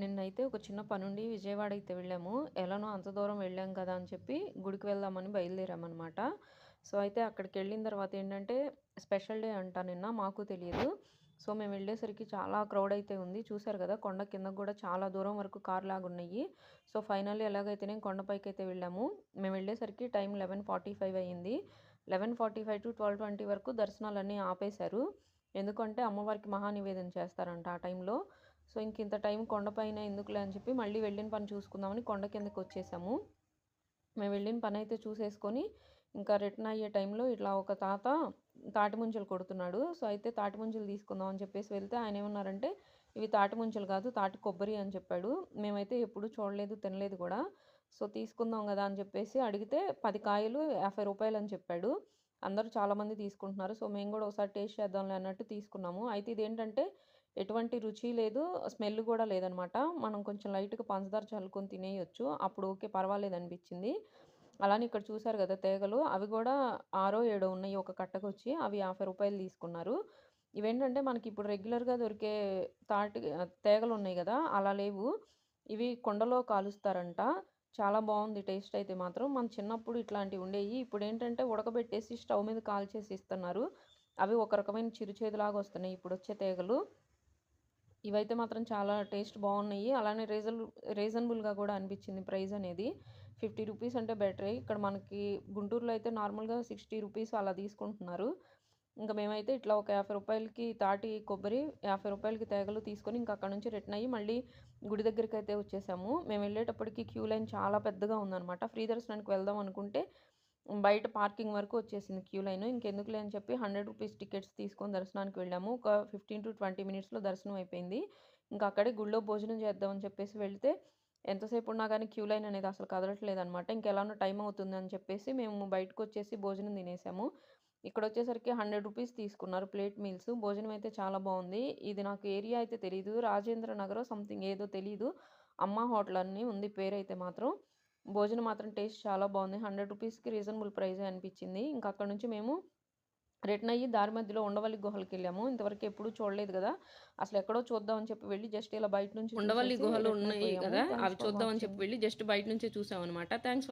నిన్నైతే ఒక చిన్న పనుండి విజయవాడ అయితే వెళ్ళాము. ఎలానో అంత దూరం వెళ్ళాం కదా అని చెప్పి గుడికి వెళ్దామని బయలుదేరామనమాట. సో, అయితే అక్కడికి వెళ్ళిన తర్వాత ఏంటంటే స్పెషల్ డే అంట నిన్న మాకు తెలియదు సో, మేము వెళ్ళేసరికి చాలా క్రౌడ్ అయితే ఉంది. చూసారు కదా! కొండ కింద కూడా చాలా దూరం వరకు కార్ లాగున్నాయి సో, ఫైనల్లీ ఎలాగైతేనే అయితే వెళ్ళాము. మేము వెళ్ళేసరికి టైం 11:45 అయింది. 11:45-12:20 వరకు దర్శనాలన్నీ ఆపేశారు. ఎందుకంటే అమ్మవారికి మహానివేదన చేస్తారంట ఆ టైంలో. సో, ఇంక ఇంత టైం కొండపైన ఎందుకులే అని చెప్పి మళ్ళీ వెళ్ళిన పని చూసుకుందామని కొండ కిందకి వచ్చేసాము మేము వెళ్ళిన పని అయితే చూసేసుకొని ఇంకా రిటర్న్ అయ్యే టైంలో ఇట్లా ఒక తాత తాటి ముంజలు కొడుతున్నాడు. సో, అయితే తాటి ముంజలు తీసుకుందాం అని చెప్పేసి వెళ్తే ఆయనేమన్నారంటే, "ఇవి తాటి ముంజలు కాదు తాటి కొబ్బరి" అని చెప్పాడు. మేమైతే ఎప్పుడు చూడలేదు, తినలేదు కూడా. సో, తీసుకుందాం కదా అని చెప్పేసి అడిగితే పది కాయలు యాభై రూపాయలు అని చెప్పాడు. అందరూ చాలామంది తీసుకుంటున్నారు. సో, మేము కూడా ఒకసారి టేస్ట్ చేద్దాంలే అన్నట్టు తీసుకున్నాము. అయితే ఇదేంటంటే ఎటువంటి రుచి లేదు, స్మెల్ కూడా లేదనమాట. మనం కొంచెం లైట్‌గా పంచదార చల్లుకొని తినేయొచ్చు. అప్పుడు ఓకే పర్వాలేదు అనిపించింది అలానే ఇక్కడ చూసారు కదా తీగలు అవి కూడా ఆరో, ఏడో ఉన్నాయి ఒక కట్టకొచ్చి. అవి యాభై రూపాయలు తీసుకున్నారు. ఇవేంటంటే మనకి ఇప్పుడు రెగ్యులర్‌గా దొరికే తాటి తేగలు ఉన్నాయి కదా అలా లేవు. ఇవి కుండలో కాలుస్తారంట. చాలా బాగుంది టేస్ట్ అయితే మాత్రం. మన చిన్నప్పుడు ఇట్లాంటివి ఉండేవి ఇప్పుడు ఏంటంటే ఉడకబెట్టేసి స్టవ్ మీద కాల్చేసి ఇస్తున్నారు. అవి ఒక రకమైన చిరుచేదులాగా వస్తున్నాయి ఇప్పుడు వచ్చే తీగలు. ఇవైతే మాత్రం చాలా టేస్ట్ బాగున్నాయి అలానే రీజన్ రీజనబుల్‌గా కూడా అనిపించింది ప్రైస్ అనేది. ఫిఫ్టీ రూపీస్ అంటే బెటరే. ఇక్కడ మనకి గుంటూరులో అయితే నార్మల్‌గా సిక్స్టీ రూపీస్ అలా తీసుకుంటున్నారు. ఇంకా మేమైతే ఇట్లా ఒక యాభై రూపాయలకి తాటి కొబ్బరి, యాభై రూపాయలకి తేగలు తీసుకొని ఇంకా అక్కడ నుంచి రిటర్న్ అయ్యి మళ్ళీ గుడి దగ్గరికి అయితే వచ్చేసాము. మేము వెళ్ళేటప్పటికి క్యూ లైన్ చాలా పెద్దగా ఉందన్నమాట ఫ్రీ దర్శనానికి వెళ్దాం అనుకుంటే బయట పార్కింగ్ వరకు వచ్చేసింది క్యూ లైన్. ఇంకెందుకులే అని చెప్పి హండ్రెడ్ రూపీస్ టికెట్స్ తీసుకొని దర్శనానికి వెళ్ళాము. ఒక 15-20 మినిట్స్‌లో దర్శనం అయిపోయింది. ఇంకా అక్కడే గుళ్ళో భోజనం చేద్దామని చెప్పేసి వెళ్తే ఎంతసేపు ఉన్నా కానీ క్యూ లైన్ అనేది అసలు కదలట్లేదనమాట. ఇంకెలానో టైం అవుతుంది అని చెప్పేసి మేము బయటకు వచ్చేసి భోజనం తినేసాము. ఇక్కడ వచ్చేసరికి హండ్రెడ్ రూపీస్ తీసుకున్నారు ప్లేట్ మీల్స్. భోజనం అయితే చాలా బాగుంది ఇది నాకు ఏరియా అయితే తెలియదు రాజేంద్ర నగర్ సంథింగ్ ఏదో తెలియదు అమ్మ హోటల్ అని ఉంది పేరైతే మాత్రం. భోజనం మాత్రం టేస్ట్ చాలా బావుంది. రూ. 100కి రీజనబుల్ ప్రైజే అనిపించింది. ఇంక అక్కడి నుంచి మేము రిటర్న్ అయ్యి దారి మధ్యలో ఉండవల్లి గుహలకెళ్ళాము. ఇంతవరకు ఎప్పుడూ చూడలేదు గదా! అసలెక్కడో చూద్దాం అని చెప్పి వెళ్ళి జస్ట్ ఇలా బయట నుంచి ఉండవల్లి గుహలు ఉన్నాయి. కదా! అవి ఫర్ చూద్దాం అని చెప్పి. వెళ్ళి జస్ట్ బయట నుంచే చూసామనమాట. థాంక్స్